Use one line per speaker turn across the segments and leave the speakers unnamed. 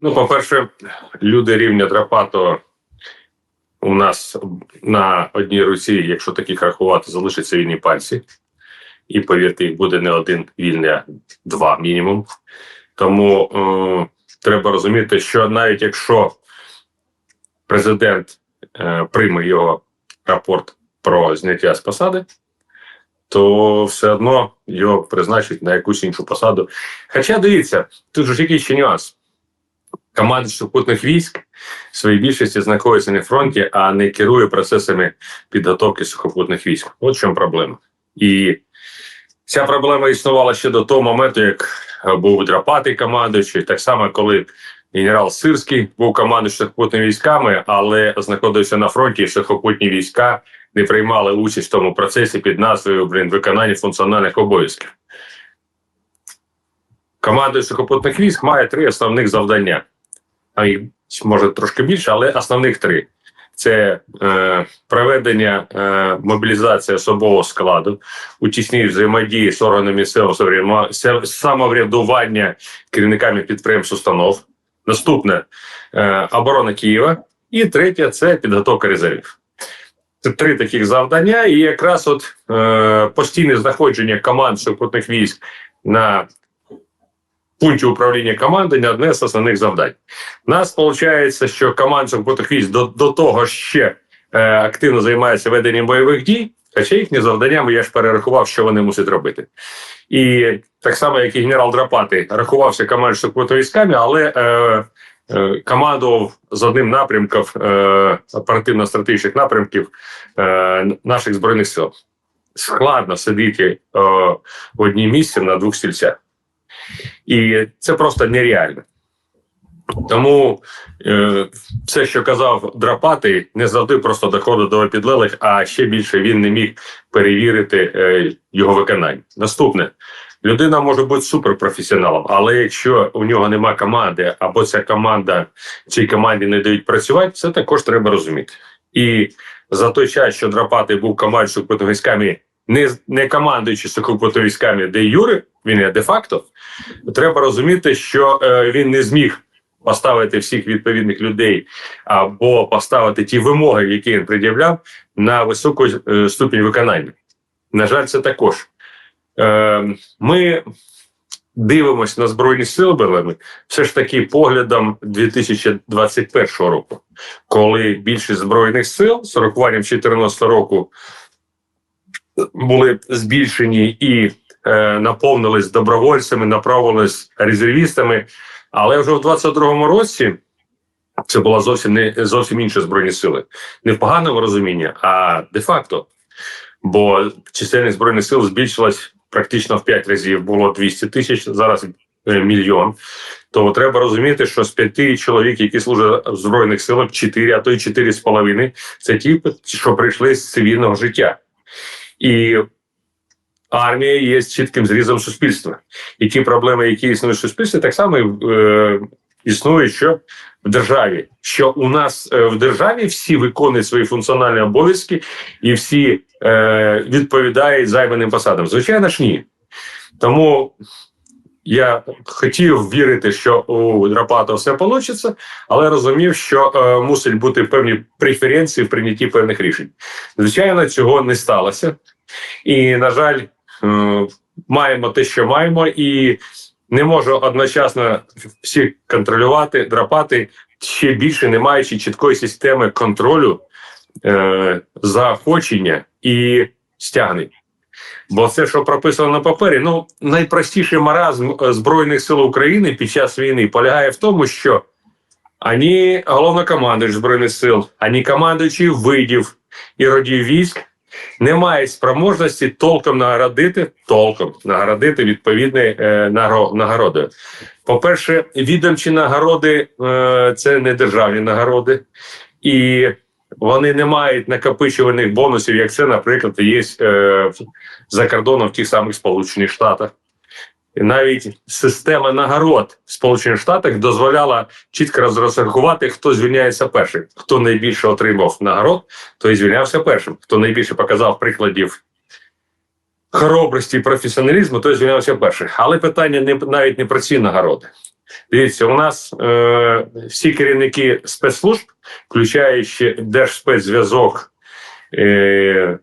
Ну, по-перше, люди рівня Драпато у нас на одній руці, якщо таких рахувати, залишаться вільні пальці. І повірте, їх буде не один вільний, а два мінімум. Тому е, треба розуміти, що навіть якщо президент е, прийме його рапорт про зняття з посади, то все одно його призначать на якусь іншу посаду. Хоча дивіться, тут ж який ще нюанс. Команда сухопутних військ в своїй більшості знаходиться на фронті, а не керує процесами підготовки сухопутних військ. От в чому проблема. І ця проблема існувала ще до того моменту, як був Драпатий командуючий, так само, коли генерал Сирський був командуючим сухопутними військами, але знаходився на фронті, сухопутні війська не приймали участь в тому процесі під назвою блін, виконання функціональних обов'язків. Команда сухопутних військ має три основних завдання. А може трошки більше, але основних три: це е, проведення е, мобілізації особового складу у тісній взаємодії з органами місцевого самоврядування керівниками підприємств установ. Наступне е, оборона Києва. І третє це підготовка резервів. Це три таких завдання, і якраз от е, постійне знаходження команд сухопутних військ на пункті управління командування одне з основних завдань. У нас виходить, що команда сухопутних військ до, до того ще е, активно займається веденням бойових дій, хоча їхні завданнями я ж перерахував, що вони мусять робити. І так само, як і генерал Драпати рахувався командою військами, але е, е, командував з одним напрямком е, оперативно-стратегічних напрямків е, наших збройних сил. Складно сидіти е, в одній місці на двох стільцях. І це просто нереально. Тому е, все, що казав Драпатий, не завжди просто доходить до підлеглих, а ще більше він не міг перевірити е, його виконання. Наступне. Людина може бути суперпрофесіоналом, але якщо у нього нема команди, або ця команда цій команді не дають працювати, це також треба розуміти. І за той час, що Драпатий був командою сухопутними військами, не, не командуючи сухопутними військами де юри, він є де-факто, треба розуміти, що е, він не зміг поставити всіх відповідних людей або поставити ті вимоги, які він пред'являв, на високу е, ступінь виконання. На жаль, це також. Е, ми дивимося на Збройні Сили Белеми все ж таки поглядом 2021 року, коли більшість Збройних сил з урахуванням 2014 року були збільшені і е, наповнились добровольцями, направились резервістами. Але вже в 22-му році це була зовсім не зовсім інша збройні сили, не в поганому розумінні, а де-факто. Бо чисельність збройних сил збільшилась практично в 5 разів. Було 200 тисяч, зараз е, мільйон. То треба розуміти, що з п'яти чоловік, які служать в збройних силах, 4, а то й чотири з половиною, це ті, що прийшли з цивільного життя. І армія є чітким зрізом суспільства. І ті проблеми, які існують в суспільстві, так само е, існують що в державі. Що у нас е, в державі всі виконують свої функціональні обов'язки і всі е, відповідають займаним посадам. Звичайно ж, ні. Тому я хотів вірити, що у Драпата все вийде, але розумів, що е, мусить бути певні преференції в прийнятті певних рішень. Звичайно, цього не сталося. І, на жаль, е, маємо те, що маємо, і не можу одночасно всіх контролювати, драпати ще більше, не маючи чіткої системи контролю, е, заохочення і стягнень. Бо все, що прописано на папері, ну найпростіший маразм е, Збройних сил України під час війни полягає в тому, що ані головнокомандуючий Збройних сил, ані командуючі видів і родів військ не мають спроможності толком нагородити, толком нагородити відповідної е, наго- нагородою. По-перше, відомчі нагороди е, це не державні нагороди, і вони не мають накопичувальних бонусів, як це, наприклад, є е, за кордоном в тих самих Сполучених Штатах. Навіть система нагород в Сполучених Штатах дозволяла чітко розрахувати, хто звільняється першим, хто найбільше отримав нагород, той звільнявся першим. Хто найбільше показав прикладів хоробрості і професіоналізму, той звільнявся першим. Але питання не навіть не про ці нагороди. Дивіться, у нас е, всі керівники спецслужб, включаючи Держспецзв'язок, е,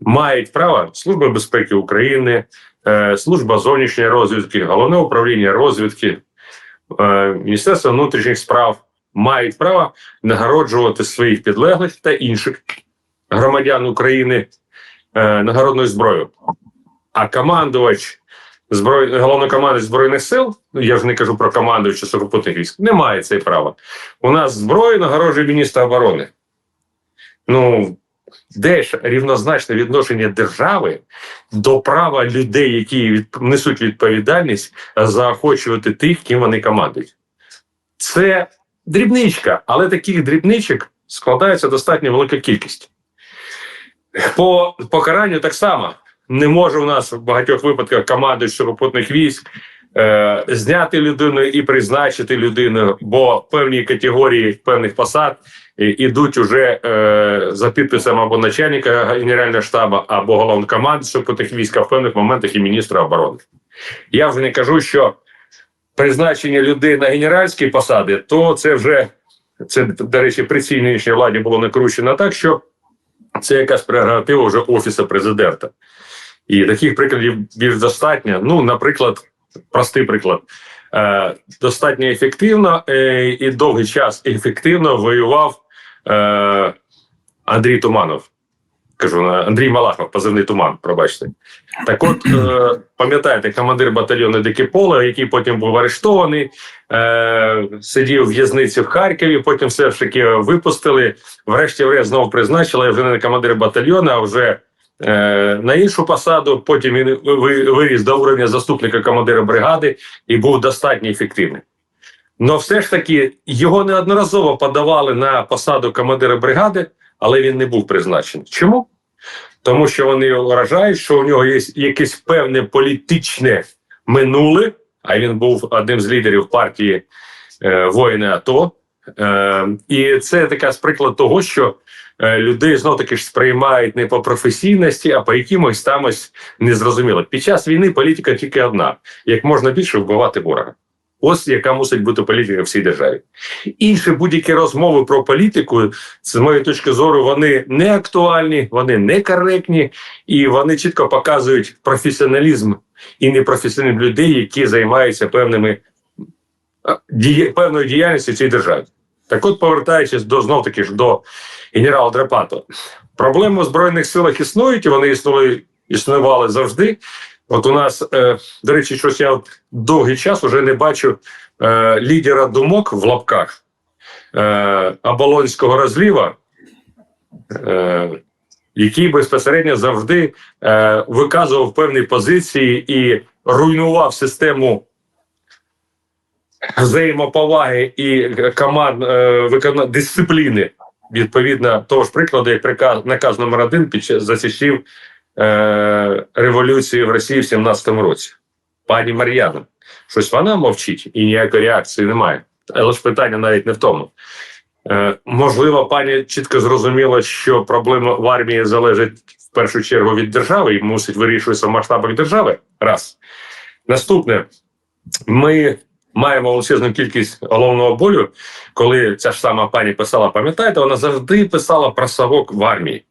мають право Служба безпеки України, е, Служба зовнішньої розвідки, головне управління розвідки, е, Міністерство внутрішніх справ мають право нагороджувати своїх підлеглих та інших громадян України е, нагородною зброєю. А командувач зброй, головнокомандувач збройних сил, я ж не кажу про командувача сухопутних військ, не має це права. У нас зброю нагороджує міністр оборони. Ну де ж рівнозначне відношення держави до права людей, які від, несуть відповідальність, заохочувати тих, ким вони командують? Це дрібничка, але таких дрібничок складається достатньо велика кількість. По покаранню так само не може у нас в багатьох випадках командуючий сухопутних військ е, зняти людину і призначити людину, бо певні категорії певних посад е, ідуть уже е, за підписом або начальника генерального штабу, або головнокомандуючого сухопутних військ, а в певних моментах і міністра оборони. Я вже не кажу, що призначення людей на генеральські посади, то це вже це, до речі, при цій нинішній владі було накручено так, що це якась прерогатива вже офісу президента. І таких прикладів більш достатньо. Ну, наприклад, простий приклад. Е, достатньо ефективно е, і довгий час ефективно воював е, Андрій Туманов. Кажу, Андрій Малахов, позивний туман, пробачте. Так от, пам'ятаєте, командир батальйону Дике Поле, який потім був арештований, сидів в в'язниці в Харкові, потім все ж таки випустили. Врешті-решт знову призначили вже не командир батальйону, а вже на іншу посаду. Потім він ви- виріс до уровня заступника командира бригади і був достатньо ефективним. Но все ж таки його неодноразово подавали на посаду командира бригади, але він не був призначений. Чому? Тому що вони вважають, що у нього є якесь певне політичне минуле, а він був одним з лідерів партії е, воїни АТО. Е, і це така приклад того, що е, людей знов таки ж сприймають не по професійності, а по якимось там ось незрозуміло. Під час війни політика тільки одна: як можна більше вбивати ворога. Ось яка мусить бути політика в цій державі. Інші будь-які розмови про політику, з моєї точки зору, вони не актуальні, вони не коректні, і вони чітко показують професіоналізм і непрофесіоналізм людей, які займаються певними діє, певною діяльністю в цій державі. Так от, повертаючись до знов таки ж до генерала Драпато, проблеми в збройних силах існують, і вони існували, існували завжди. От у нас, е, до речі, щось я довгий час вже не бачу е, лідера думок в лапках е, Оболонського розліва, е, який безпосередньо завжди е, виказував певні позиції і руйнував систему взаємоповаги і команд е, дисципліни. Відповідно того ж прикладу, як приказ наказ номер один під час за часів е, революції в Росії в 17-му році. Пані Мар'яна, щось вона мовчить і ніякої реакції немає. Але ж питання навіть не в тому. Е, можливо, пані чітко зрозуміла, що проблема в армії залежить в першу чергу від держави і мусить вирішуватися в масштабах держави. Раз. Наступне, ми маємо величезну кількість головного болю, коли ця ж сама пані писала, пам'ятаєте, вона завжди писала про совок в армії.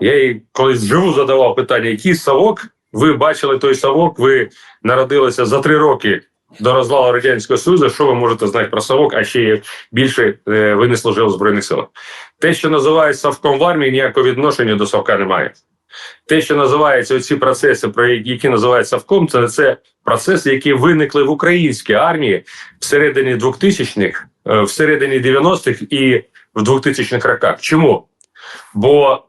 Я їй колись вживу задавав питання, який совок, ви бачили той совок, ви народилися за три роки до розвалу Радянського Союзу, що ви можете знати про совок, а ще більше е, ви не служили в Збройних силах. Те, що називають совком в армії, ніякого відношення до совка немає. Те, що називається ці процеси, про які які називають совком, це, це процеси, які виникли в українській армії всередині 2000-х, е, всередині 90-х і в 2000-х роках. Чому? Бо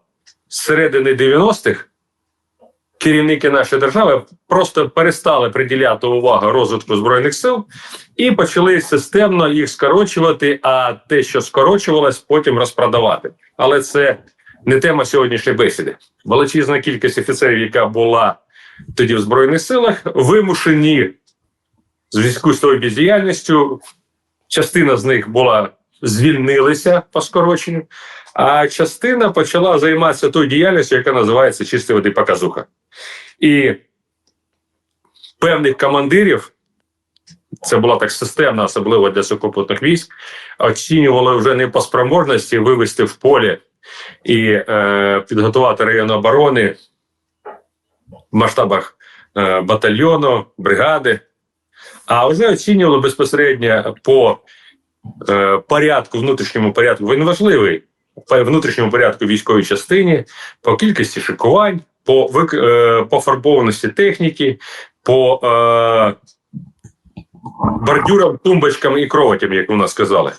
з середини 90-х керівники нашої держави просто перестали приділяти увагу розвитку збройних сил і почали системно їх скорочувати. А те, що скорочувалось, потім розпродавати. Але це не тема сьогоднішньої бесіди. Величезна кількість офіцерів, яка була тоді в збройних силах, вимушені в зв'язку з тою бездіяльністю. Частина з них була звільнилися по скороченню, а частина почала займатися тою діяльністю, яка називається чисто води показуха. І певних командирів це була так системна, особливо для сухопутних військ, оцінювали вже не по спроможності вивести в полі і е, підготувати район оборони в масштабах е, батальйону, бригади, а вже оцінювали безпосередньо по е, порядку, внутрішньому порядку. Він важливий по внутрішньому порядку військовій частині, по кількості шикувань, по вик, е, пофарбованості техніки, по е, бордюрам, тумбочкам і кроватям, як у нас сказали.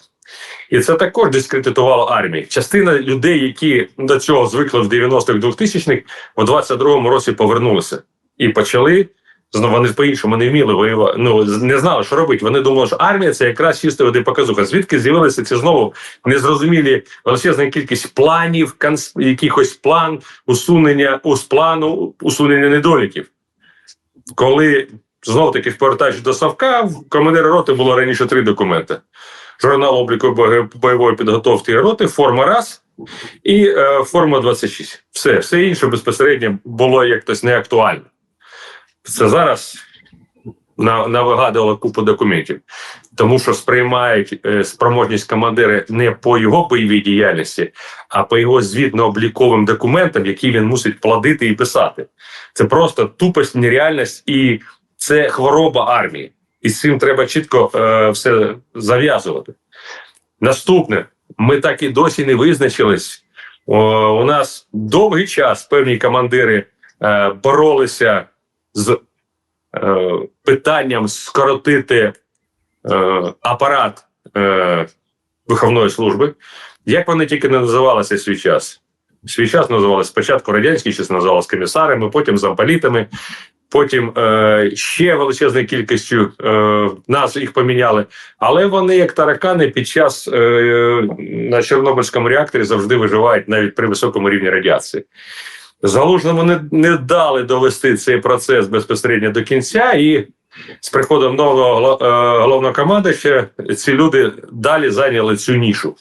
І це також дискредитувало армії. Частина людей, які до цього звикли в 90-х 2000-х, у 22-му році повернулися і почали. Знову вони по-іншому не вміли воювати. Ну не знали, що робити. Вони думали, що армія це якраз чисто води показуха. Звідки з'явилися ці знову незрозумілі величезна кількість планів, канс... якихось план, усунення з плану, усунення недоліків. Коли знов таки повертаючись до Савка, в командира роти було раніше три документи: журнал обліку бойової підготовки роти, форма раз і е, форма 26. Все, все інше безпосередньо було якось не актуально. Це зараз на, навигадувало купу документів, тому що сприймають е, спроможність командира не по його бойовій діяльності, а по його звітно-обліковим документам, які він мусить плодити і писати. Це просто тупость, нереальність і це хвороба армії. І з цим треба чітко е, все зав'язувати. Наступне, ми так і досі не визначились. О, у нас довгий час певні командири е, боролися з е, питанням скоротити е, апарат е, виховної служби. Як вони тільки не називалися свій час? Свій час називалися спочатку радянські час називалися комісарами, потім замполітами, потім е, ще величезною кількістю е, назв їх поміняли. Але вони, як таракани, під час е, на Чорнобильському реакторі завжди виживають навіть при високому рівні радіації. Залужному не, не дали довести цей процес безпосередньо до кінця, і з приходом нового е, головнокомандуюча ці люди далі зайняли цю нішу.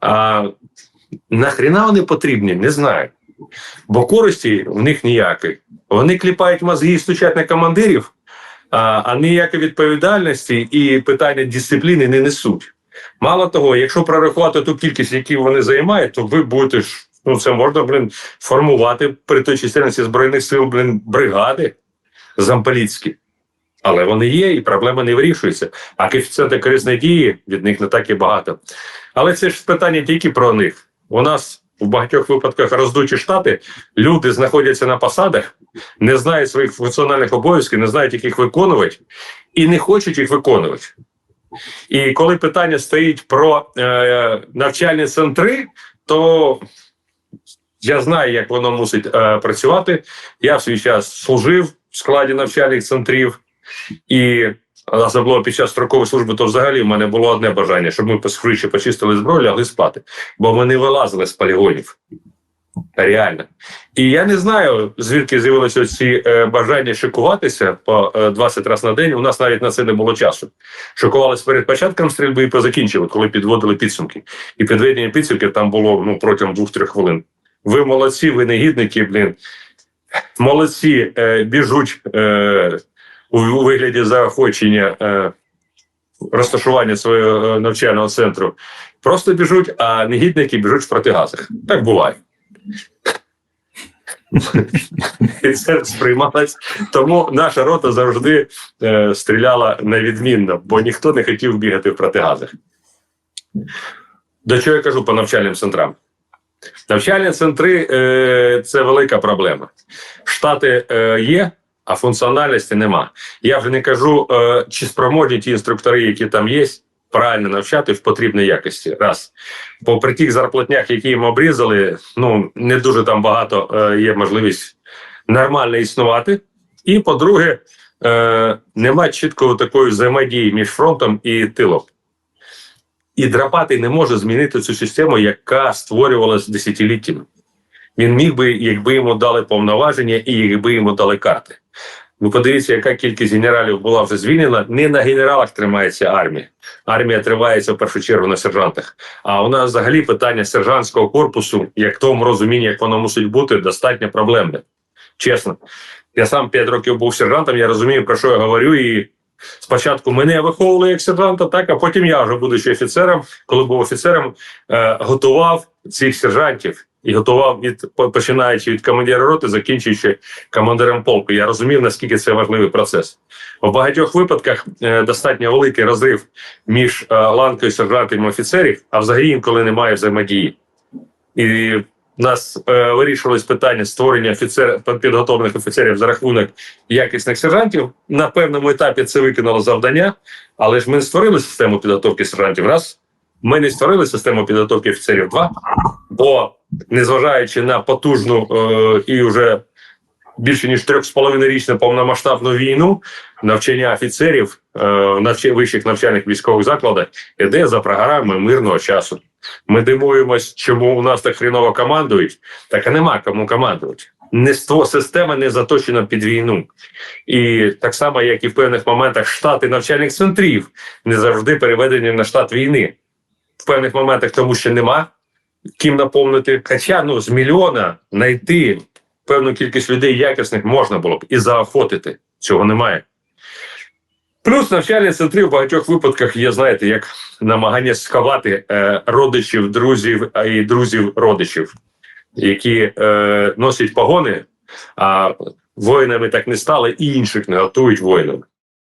А нахріна вони потрібні, не знаю. Бо користі в них ніякої. Вони кліпають мозги і стучать на командирів, а, а ніякої відповідальності і питання дисципліни не несуть. Мало того, якщо прорахувати ту кількість, яку вони займають, то ви будете ж ну це можна блин, формувати при той чисельності збройних сил блин, бригади замполітські. Але вони є, і проблема не вирішується. А коефіцієнти корисної дії від них не так і багато. Але це ж питання тільки про них. У нас в багатьох випадках роздуті штати, люди знаходяться на посадах, не знають своїх функціональних обов'язків, не знають, як їх виконувати, і не хочуть їх виконувати. І коли питання стоїть про е, навчальні центри, то я знаю, як воно мусить е, працювати. Я в свій час служив в складі навчальних центрів, і особливо під час строкової служби, то взагалі в мене було одне бажання, щоб ми швидше почистили зброю, лягли спати, бо ми не вилазили з полігонів. Реально. І я не знаю, звідки з'явилися ці е, бажання шикуватися по е, 20 разів на день. У нас навіть на це не було часу. Шокувалися перед початком стрільби і позакінчили, коли підводили підсумки. І підведення підсумків там було ну, протягом 2-3 хвилин. Ви молодці, ви негідники, блін. Молодці, е, біжуть е, у вигляді заохочення е, розташування свого е, навчального центру. Просто біжуть, а негідники біжуть в протигазах. Так буває. І це сприймалось. Тому наша рота завжди е, стріляла невідмінно, бо ніхто не хотів бігати в протигазах. До чого я кажу по навчальним центрам? Навчальні центри е, це велика проблема. Штати е, є, а функціональності нема. Я вже не кажу, е, чи спроможні ті інструктори, які там є, правильно навчати в потрібній якості. Раз. Бо при тих зарплатнях, які їм обрізали, ну не дуже там багато е, є можливість нормально існувати. І по-друге, е, немає чіткої такої взаємодії між фронтом і тилом. І Драпатий не може змінити цю систему, яка створювалася десятиліттями. Він міг би, якби йому дали повноваження і якби йому дали карти. Ви подивіться, яка кількість генералів була вже звільнена. Не на генералах тримається армія. Армія тримається в першу чергу на сержантах. А у нас взагалі питання сержантського корпусу, як в тому розумінні, як воно мусить бути, достатньо проблемне. Чесно. Я сам 5 років був сержантом, я розумію, про що я говорю, і Спочатку мене виховували як сержанта, так а потім я вже будучи офіцером, коли був офіцером, е, готував цих сержантів і готував від починаючи від командира роти, закінчуючи командиром полку. Я розумів, наскільки це важливий процес. У багатьох випадках е, достатньо великий розрив між е, ланкою сержантів і офіцерів, а взагалі інколи немає взаємодії. І в нас е, вирішилось питання створення офіцер, підготовлених офіцерів за рахунок якісних сержантів. На певному етапі це виконало завдання, але ж ми не створили систему підготовки сержантів. Раз ми не створили систему підготовки офіцерів. Два, бо незважаючи на потужну е, і вже більше ніж трьох з половиною річну повномасштабну війну, навчання офіцерів е, навч... вищих навчальних військових закладах іде за програмою мирного часу. Ми дивуємось, чому у нас так хріново командують, так а нема кому командувати. Не ство система не заточена під війну, і так само, як і в певних моментах штати навчальних центрів не завжди переведені на штат війни. В певних моментах тому що нема ким наповнити. Хоча ну з мільйона знайти певну кількість людей якісних можна було б і заохотити. Цього немає. Плюс навчальні центри в багатьох випадках є, знаєте, як намагання сховати е, родичів, друзів і друзів родичів, які е, носять погони, а воїнами так не стали, і інших не готують воїнами.